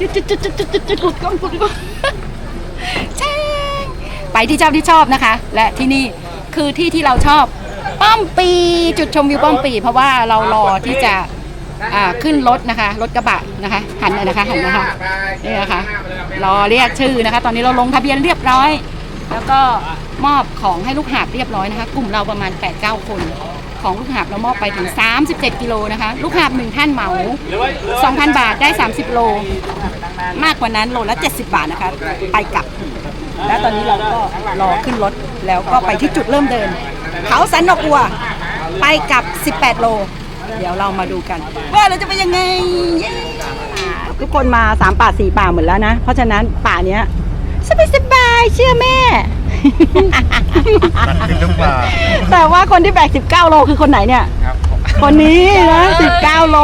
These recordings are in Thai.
จุดจุดจุดจุดจุดจุดจุดกุดก้องกุดก้องแช่งไปที่เจ้าที่ชอบนะคะ และที่นี่คือที่ที่เราชอบ ป้อมปี จุดชมวิวป้อมปี เพราะว่าเรารอที่จะอ่าขึ้นรถนะคะ รถกระบะนะคะ หันเลยนะคะหันนะคะนี่นะคะรอเรียกชื่อนะคะ ตอนนี้เราลงทะเบียนเรียบร้อย แล้วก็มอบของให้ลูกหาบเรียบร้อยนะคะ กลุ่มเราประมาณ8-9คน ของลูกหาบเรามอบไปถึง 37 กิโลนะคะ ลูกหาบหนึ่งท่านเหมา 2,000 บาทได้ 30 โล มากกว่านั้นโลละ 70 บาทนะคะ ไปกลับ แล้วตอนนี้เราก็รอขึ้นรถแล้วก็ไปที่จุดเริ่มเดิน เขาสันนกวัว ไปกลับ 18 โล เดี๋ยวเรามาดูกัน ว่าเราจะไปยังไง ทุกคนมาสามป่าสี่ป่าหมดแล้วนะ เพราะฉะนั้นป่าเนี้ยสบายสบายเชื่อแม่ ขึ้นหรือเปล่าแต่ว่าคนที่แบก 19 โลคือคนไหนเนี่ยคนนี้นะ19 โล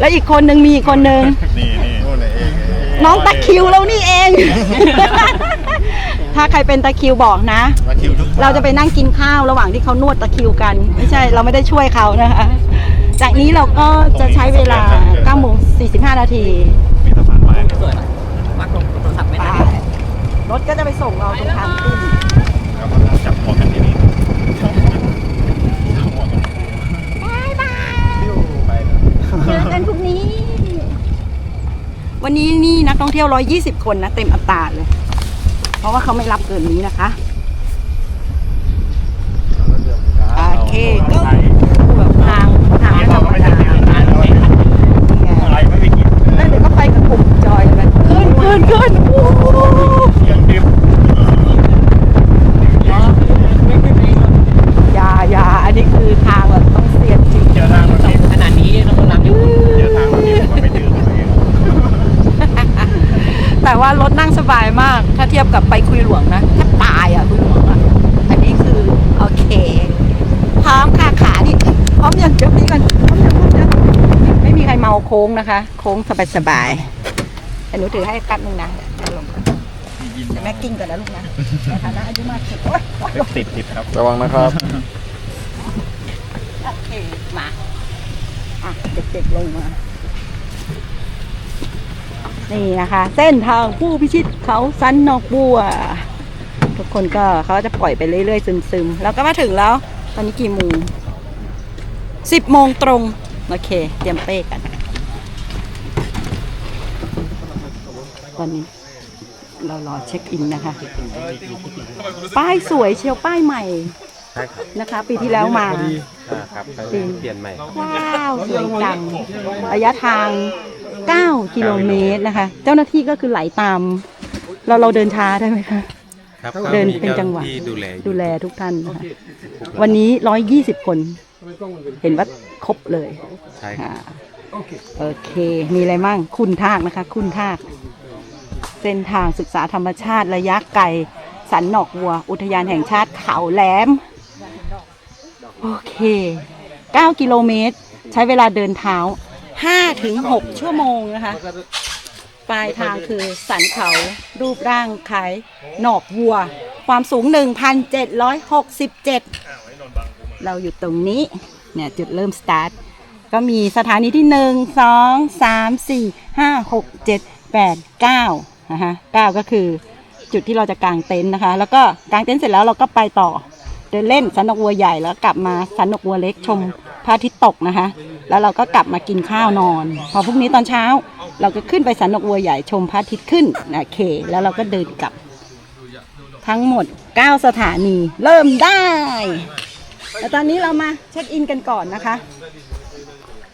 แล้วอีกคนหนึ่งมีอีกคนหนึ่งนี่นี่นู่นน่ะเองเองน้องตะคริวเรานี่เอง ถ้าใครเป็นตะคริวบอกนะมาคิวทุกเราจะไปนั่งกินข้าวระหว่างที่เขานวดตะคริวกัน ไม่ใช่เราไม่ได้ช่วยเขานะคะ จากนี้เราก็จะใช้เวลา9โมง45 นาที มีสะพานไม้ไป รถก็จะไปส่งเราตรงทางขึ้นแล้วก็จับหัวกันที่นี่จับหัวกันบายบายไปเลยเจอกันพรุ่งนี้ วันนี้นี่นักท่องเที่ยว 120 คนนะ เต็มอัตราเลย เพราะว่าเขาไม่รับเกินนี้นะคะ โอเคก็แบบทางทาง เราไม่ใช่ที่ไหนเราอะไรไม่ไปกิน แล้วเดี๋ยวก็ไปกับกลุ่มจอยเลยขึ้นขึ้นขึ้นโอ้โห ยังดิบ อย่าอย่าอันนี้คือทางแบบต้องเสียนจริง เจอทางแบบนี้ ขนาดนี้เรากำลังอยู่ เจอทางแบบนี้ผมก็ไม่ดื้อเลย แต่ว่ารถนั่งสบายมาก ถ้าเทียบกับไปคุยหลวงนะแทบตายอะคุยหลวงอะ อันนี้คือโอเค พร้อมค่ะขานี่พร้อมอย่างเจ็บนี่กันพร้อมอย่างพร้อมอย่างไม่มีใคร เมาโค้งนะคะ โค้งสบายสบายๆแต่หนูถือให้แป๊บนึงนะเดี๋ยวลงก่อนเดี๋ยวแม่กิ้งก่อนนะลูกนะในฐานะอายุมากสุดโอ๊ยโอ๊ยโอ๊ยติดติดครับระวังนะครับ โอเคมาอะเด็กๆลงมา นี่นะคะ เส้นทางผู้พิชิตเขาสันนอกบัว ทุกคนก็เขาจะปล่อยไปเรื่อยๆ ซึมๆ แล้วก็มาถึงแล้ว ตอนนี้กี่โมงสิบโมงตรง โอเค เตรียมเป้กัน ตอนนี้ เรารอเช็คอินนะคะ ป้ายสวยเชียวป้ายใหม่ใช่ครับนะคะ ปีที่แล้วมา อ่าครับไปเปลี่ยนใหม่ว้าวสวยจังระยะทาง 9 กิโลเมตรนะคะ เจ้าหน้าที่ก็คือไหลตาม เราเราเดินช้าได้ไหมคะ ครับเดินก็มีเป็นจังหวะ ที่ดูแลอยู่ดูแลทุกท่านนะคะวันนี้ 120 คน เห็นว่าครบเลยใช่ครับ ค่ะโอเค มีอะไรมั่งคุณทากนะคะ คุณทาก เส้นทางศึกษาธรรมชาติระยะไกลสันหนอกวัว อุทยานแห่งชาติเขาแหลม โอเค 9 กิโลเมตร ใช้เวลาเดินเท้า 5 ถึง 6 ชั่วโมงนะคะ ปลายทางคือสันเขารูปร่างคล้ายหนอกวัว ความสูง 1,767 เราอยู่ตรงนี้ เนี่ยจุดเริ่มสตาร์ทก็มีสถานีที่ 1 2 3 4 5 6 7 8 9 นะคะเก้าก็คือจุดที่เราจะกางเต็นท์นะคะ แล้วก็กางเต็นท์เสร็จแล้วเราก็ไปต่อเดินเล่นสันนกวัวใหญ่แล้วกลับมาสันนกวัวเล็กชมพระอาทิตย์ตกนะคะ แล้วเราก็กลับมากินข้าวนอน พอพรุ่งนี้ตอนเช้า เราก็ขึ้นไปสันนกวัวใหญ่ชมพระอาทิตย์ขึ้นโอเค แล้วเราก็เดินกลับ ทั้งหมด 9 สถานีเริ่มได้แต่ตอนนี้เรามาเช็คอินกันก่อนนะคะ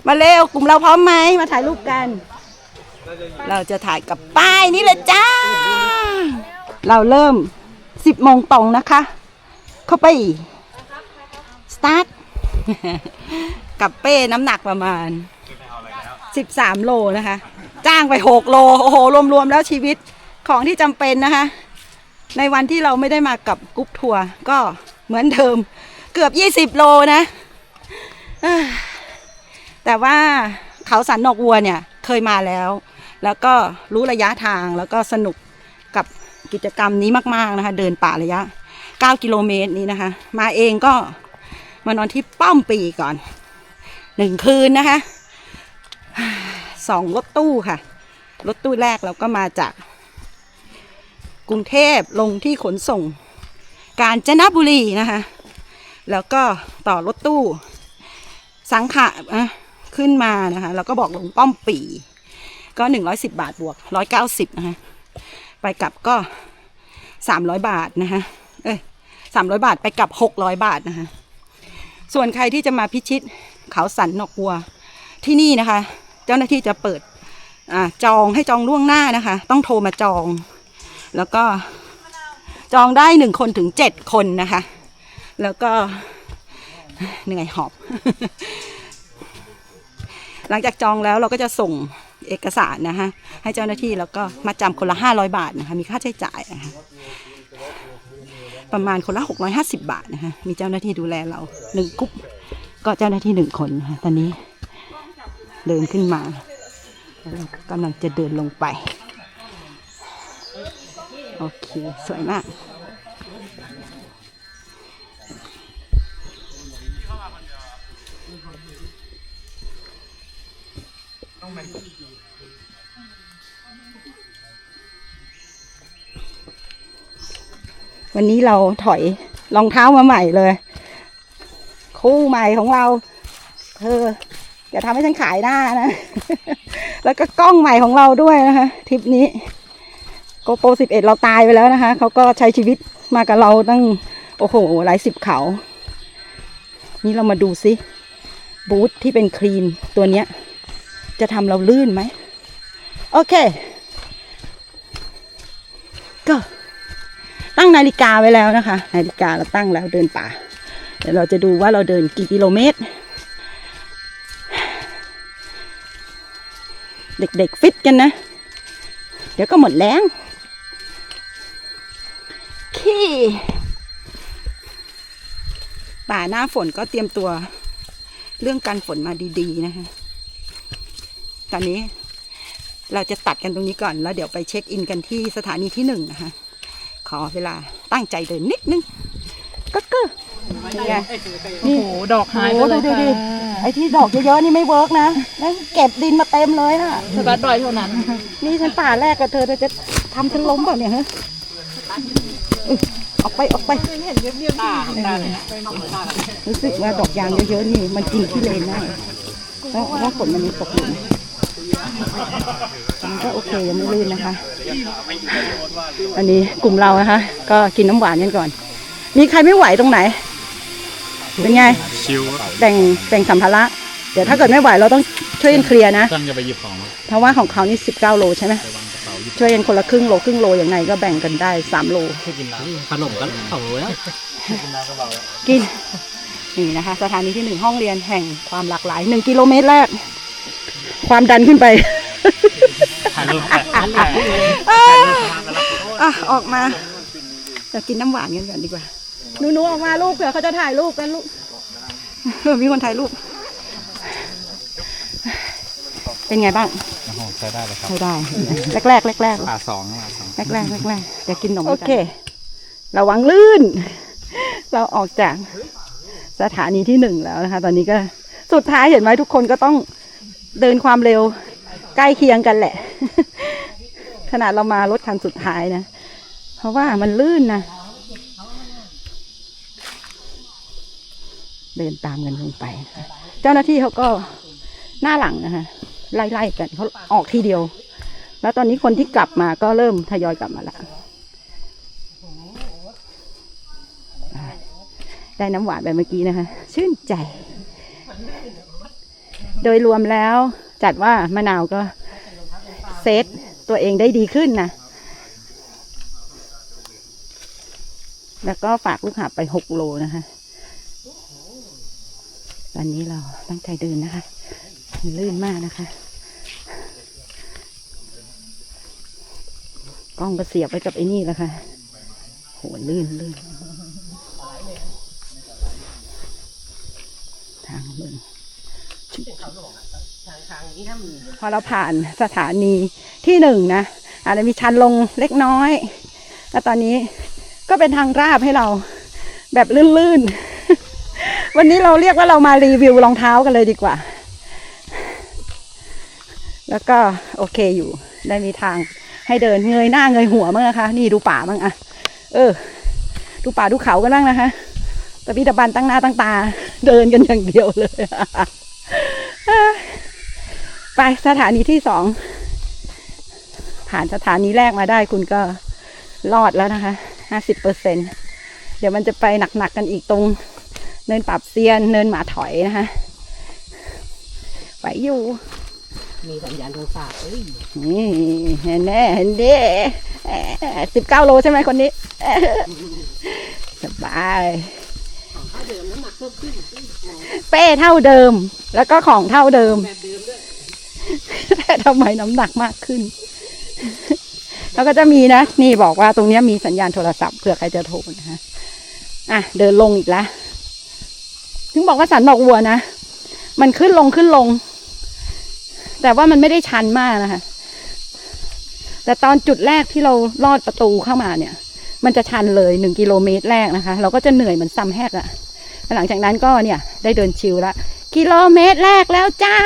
มาเร็วกลุ่มเราพร้อมไหมมาถ่ายรูปกัน เราจะถ่ายกับป้ายนี้เลยจ้า เราเริ่ม10โมงตรงนะคะ เข้าไป สตาร์ท กับเป้น้ำหนักประมาณ13โลนะคะ จ้างไป6โล โอ้โห รวมๆแล้วชีวิตของที่จำเป็นนะคะ ในวันที่เราไม่ได้มากับกรุ๊ปทัวร์ก็เหมือนเดิม เกือบ20โลนะเอ้อแต่ว่าเขาสันนอกวัวเนี่ยเคยมาแล้ว แล้วก็รู้ระยะทางแล้วก็สนุกกับกิจกรรมนี้มากๆนะคะ เดินป่าระยะ 9 กิโลเมตรนี้นะคะ มาเองก็มานอนที่ป้อมปีก่อนหนึ่งคืนนะคะสองรถตู้ค่ะ รถตู้แรกเราก็มาจากกรุงเทพลงที่ขนส่ง กาญจนบุรีนะคะ แล้วก็ต่อรถตู้ สังขะขึ้นมานะคะ แล้วก็บอกลงป้อมปี ก็หนึ่งร้อยสิบบาทบวกร้อยเก้าสิบนะคะไปกลับก็สามร้อยบาทนะคะเอ้ยสามร้อยบาทไปกลับหกร้อยบาทนะคะส่วนใครที่จะมาพิชิตเขาสันนอกวัวที่นี่นะคะ เจ้าหน้าที่จะเปิดอจองให้จองล่วงหน้านะคะ ต้องโทรมาจอง แล้วก็จองได้หนึ่งคนถึงเจ็ดคนนะคะ แล้วก็เหนื่อยหอบ หลังจากจองแล้วเราก็จะส่ง เอกสารนะคะให้เจ้าหน้าที่แล้วก็มาจำคนละห้าร้อยบาทนะคะมีค่าใช้จ่ายนะคะประมาณคนละหกร้อยห้าสิบาทนะคะมีเจ้าหน้าที่ดูแลเราหนึ่งกรุ๊ปก็เจ้าหน้าที่หนึ่งคนนะคะตอนนี้เดินขึ้นมาเรากำลังจะเดินลงไป โอเค สวยมาก วันนี้เราถอยรองเท้ามาใหม่เลย คู่ใหม่ของเราเธออย่าทำให้ฉันขายหน้านะ แล้วก็กล้องใหม่ของเราด้วยนะคะทริปนี้โกโปร11เอ็ดเราตายไปแล้วนะคะเขาก็ใช้ชีวิตมากับเราตั้งโอ้โหหลายสิบเขา นี่เรามาดูซิบูธที่เป็นคลีนตัวเนี้ย จะทำเราลื่นไหม โอเค ก็ ตั้งนาฬิกาไว้แล้วนะคะ นาฬิกาเราตั้งแล้วเดินป่า เดี๋ยวเราจะดูว่าเราเดินกี่กิโลเมตร เด็กๆฟิตกันนะ เดี๋ยวก็หมดแรงขี้ป่าหน้าฝนก็เตรียมตัวเรื่องการฝนมาดีๆนะคะ ตอนนี้เราจะตัดกันตรงนี้ก่อนแล้วเดี๋ยวไปเช็คอินกันที่สถานีที่หนึ่งนะคะ อเวลาตั้งใจเดินนิดนึงก็เกอนี่ไงโอ้โหดอกหายไปโอ้เลดูยดิค่ะไอ้ที่ดอกเยอะๆนี่ไม่เวิร์กนะนั่นเก็บดินมาเต็มเลยน่ะสกัดดอยเท่านั้น นี่ฉันป่าแรกกับเธอเธอจะทำฉันล้มเปล่าเนี่ยฮะอุ๊ยออกไปออกไปรู้สึกว่าดอกยางเยอะๆนี่มันกินที่เลนได้เพราะว่าฝนมันยังตกอยู่ มันก็โอเคยังไม่ลื่นนะคะ อันนี้กลุ่มเรานะคะ ก็กินน้ำหวานกันก่อน มีใครไม่ไหวตรงไหน เป็นไง ชิวแบ่งแบ่งสัมภาระ เดี๋ยวถ้าเกิดไม่ไหวเราต้องช่วยกันเคลียร์นะ ตั้งจะไปหยิบของเพราะว่าของเขานี่ 19 โลใช่ไหมไปวางกระเป๋าหยิบช่วยกันคนละครึ่งโลครึ่งโลอย่างไงก็แบ่งกันได้ 3 โลขนมก็สองโลแล้วกินนี่นะคะ สถานีที่หนึ่งห้องเรียนแห่งความหลากหลาย 1 กิโลเมตรแรก ความดันขึ้นไปถ่ายรูปอะออกมาจะกินน้ำหวานกันก่อนดีกว่าหนูหนูออกมาลูกเผื่อเขาจะถ่ายรูปกันลูกมีคนถ่ายรูป เป็นไงบ้างโอ้โหใช้ได้เลยครับใช้ได้แรกแรกแรกแรกๆป่าสองป่าสองแรกแรกแรกแรกๆเดี๋ยวกินนมโอเคระวังลื่น เราออกจากสถานีที่หนึ่งแล้วนะคะ ตอนนี้ก็สุดท้ายเห็นไหมทุกคนก็ต้อง เดินความเร็วใกล้เคียงกันแหละ ขนาดเรามารถคันสุดท้ายนะ เพราะว่ามันลื่นนะ เดินตามกันลงไป เจ้าหน้าที่เขาก็หน้าหลังนะคะไล่ๆกันเขาออกทีเดียว แล้วตอนนี้คนที่กลับมาก็เริ่มทยอยกลับมาแล้วได้น้ำหวานไปเมื่อกี้นะคะ ชื่นใจ โดยรวมแล้วจัดว่ามะนาวก็เซตตัวเองได้ดีขึ้นนะ แล้วก็ฝากลูกหาไปหกโลนะคะ ตอนนี้เราตั้งใจเดินนะคะ ลื่นมากนะคะ กล้องก็เสียบไว้กับไอ้นี่แหละค่ะ โห ลื่นลื่นทางเดิน พอเราผ่านสถานีที่หนึ่งนะอาจจะมีชันลงเล็กน้อย แล้วตอนนี้ก็เป็นทางราบให้เราแบบลื่นๆ วันนี้เราเรียกว่าเรามารีวิวรองเท้ากันเลยดีกว่า แล้วก็โอเคอยู่ ได้มีทางให้เดินเงยหน้าเงยหัวมั้งนะคะ นี่ดูป่ามั้งอะเออ ดูป่าดูเขากันบ้างนะคะตะพีตะบันตั้งหน้าตั้งตา เดินกันอย่างเดียวเลย สถานีที่สอง ผ่านสถานีแรกมาได้คุณก็รอดแล้วนะคะห้าสิบเปอร์เซ็นเดี๋ยวมันจะไปหนักๆกันอีกตรง เนินปรับเซียน เนินหมาถอยนะคะไหวอยู่ มีสัญญาณโทรศัพท์เอ้ยนี่เห็นแน่เห็นดิสิบเก้าโลใช่ไหมคนนี้ สบายถ้าเดิมน้ำหนักเพิ่มขึ้นเป้เท่าเดิม แล้วก็ของเท่าเดิมแบบเดิมด้วย แต่ทำไมน้ำหนักมากขึ้น แล้วก็จะมีนะ นี่บอกว่าตรงนี้มีสัญญาณโทรศัพท์เผื่อใครจะโทรนะคะอะเดินลงอีกแล้วถึงบอกว่าสันดอกวัวนะ มันขึ้นลงขึ้นลง แต่ว่ามันไม่ได้ชันมากนะคะ แต่ตอนจุดแรกที่เราลอดประตูเข้ามาเนี่ย มันจะชันเลยหนึ่งกิโลเมตรแรกนะคะ เราก็จะเหนื่อยเหมือนซัมแฮกอะหลังจากนั้นก็เนี่ย ได้เดินชิลละกิโลเมตรแรกแล้วจ้า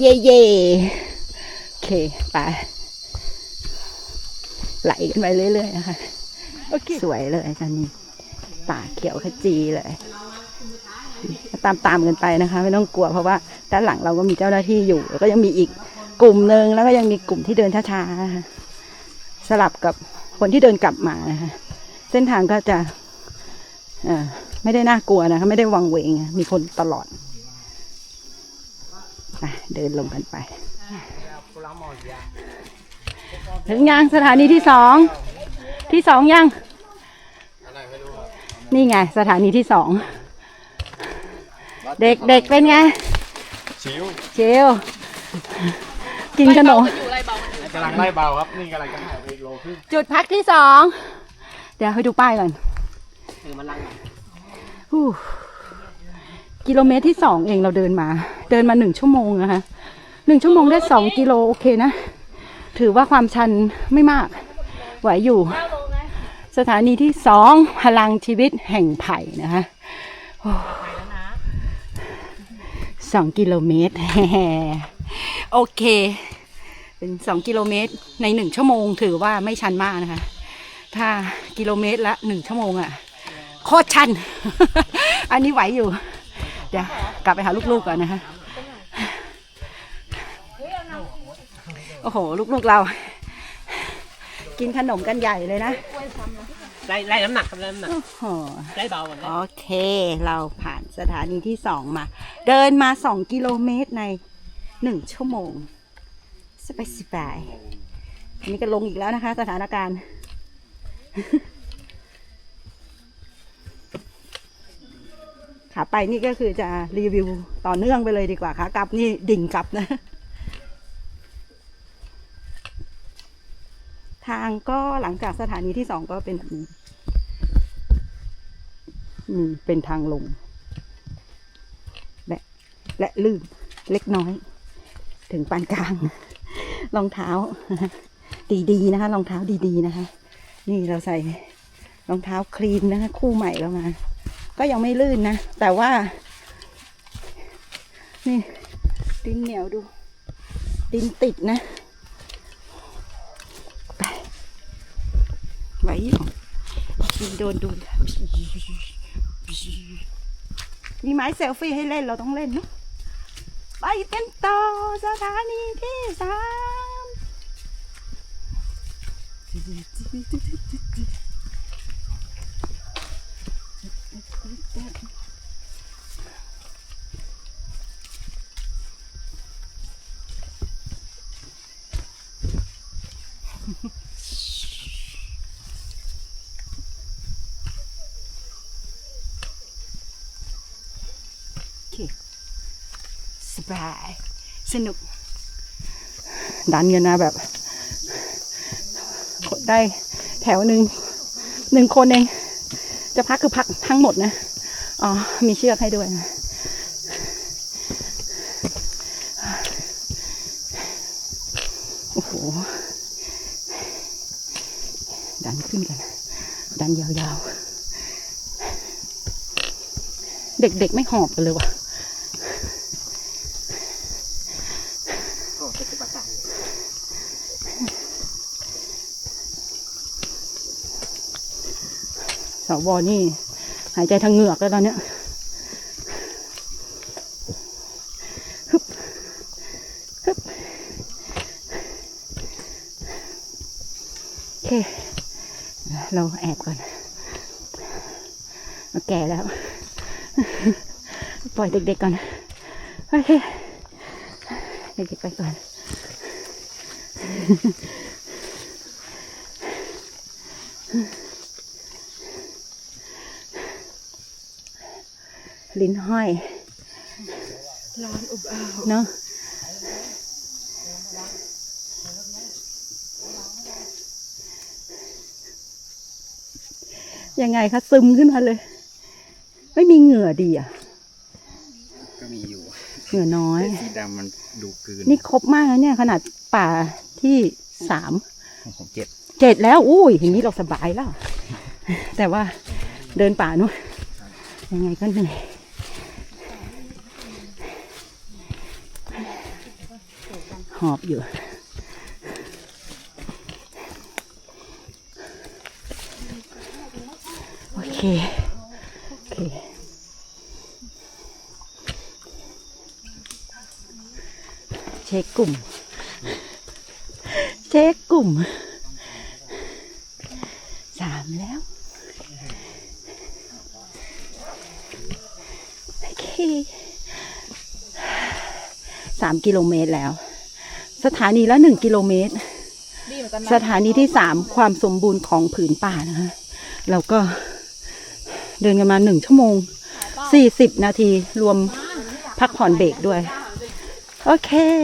เย่เย่โอเคไปไหลกันไปเรื่อยๆนะคะ สวยเลยตอนนี้ป่าเขียวขจีเลย ตามตามๆกันไปนะคะ ไม่ต้องกลัวเพราะว่าด้านหลังเราก็มีเจ้าหน้าที่อยู่ แล้วก็ยังมีอีกกลุ่มหนึ่งแล้วก็ยังมีกลุ่มที่เดินช้าๆนะคะสลับกับคนที่เดินกลับมานะคะเส้นทางก็จะเอ่อไม่ได้น่ากลัวนะคะไม่ได้วังเวงมีคนตลอด อะเดินลงกันไป ถึงยังสถานีที่สอง ที่สองยัง นี่ไง สถานีที่สอง เด็กเด็กเป็นไง ชิวเชลกินขนมอยู่ไรเบากันอยู่กำลังไล่เบาครับ นี่กำลังจะหายไปอีกโลครึ่งจุดพักที่สอง เดี๋ยวให้ดูป้ายก่อนคือมันลังฮู้ กิโลเมตรที่สองเองเราเดินมา เดินมาหนึ่งชั่วโมงนะคะหนึ่งชั่วโมงได้สองกิโลโอเคนะ ถือว่าความชันไม่มาก ไหวอยู่ สถานีที่สองพลังชีวิตแห่งไผ่นะคะโอ้สองกิโลเมตรโอเค เป็นสองกิโลเมตรในหนึ่งชั่วโมง ถือว่าไม่ชันมากนะคะ ถ้ากิโลเมตรละหนึ่งชั่วโมงอะโคตรชัน อันนี้ไหวอยู่ เดี๋ยวกลับไปหาลูกๆก่อนนะคะโอ้โห ลูกๆเรา กินขนมกันใหญ่เลยนะไล่ไล่น้ำหนักครับไล่น้ำหนักโอ้โห ไล่เบากันโอเค เราผ่านสถานีที่สองมา เดินมาสองกิโลเมตรในหนึ่งชั่วโมงสบายสบายๆอันนี้ก็ลงอีกแล้วนะคะ สถานการณ์ ขาไปนี่ก็คือจะรีวิวต่อเนื่องไปเลยดีกว่าขากลับนี่ดิ่งกลับนะ ทางก็หลังจากสถานีที่สองก็เป็นแบบนี้มีเป็นทางลง และและลื่นเล็กน้อย ถึงปานกลางรองเท้า ดีๆนะคะรองเท้าดีๆนะคะ นี่เราใส่รองเท้าคลีนนะคะคู่ใหม่เรามา ก็ยังไม่ลื่นนะ แต่ว่า นี่ดินเหนียวดู ดินติดนะ ไปไหวอยู่โดนโดูมีไม้เซลฟี่ให้เล่นเราต้องเล่นเนาะไปกันต่อสถานีที่สาม สบาย สนุก ดันกันนะแบบกดได้แถวหนึ่งหนึ่งคนเอง จะพักคือพักทั้งหมดนะ อ๋อ มีเชือกให้ด้วยนะโอ้โห ดันขึ้นกัน ดันยาวๆ เด็กๆไม่หอบกันเลยว่ะอ้เป็นปฏิบัติการ สวนี่ หายใจทางเหงือกแล้วตอนเนี้ยฮึบฮึบโอเค เราแอบก่อนเราแก่แล้ว ปล่อยเด็กๆก่อน โอเค เด็กๆไปก่อน ลิ้นห้อยร้อนอบอ้าวเนาะยังไงคะซึมขึ้นมาเลย ไม่มีเหงื่อดีอะ ก็มีอยู่ เหงื่อน้อยสีดำมันดูกลืน นี่ครบมากแล้วเนี่ย ขนาดป่าที่สามของผมเจ็ดเจ็ดแล้ว อุ้ยอย่างนี้เราสบายแล้ว แต่ว่าเดินป่านู้นยังไงก็เหนื่อย หอบอยู่ โอเค โอเค เช็คกลุ่ม เช็คกลุ่ม สามแล้ว โอเคสามกิโลเมตรแล้ว สถานีละหนึ่งกิโลเมตร ดีเหมือนกันนะสถานีที่สามความสมบูรณ์ของผืนป่านะคะเราก็เดินกันมาหนึ่งชั่วโมงสี่สิบนาทีรวมพักผ่อนเบรกด้วย โอเค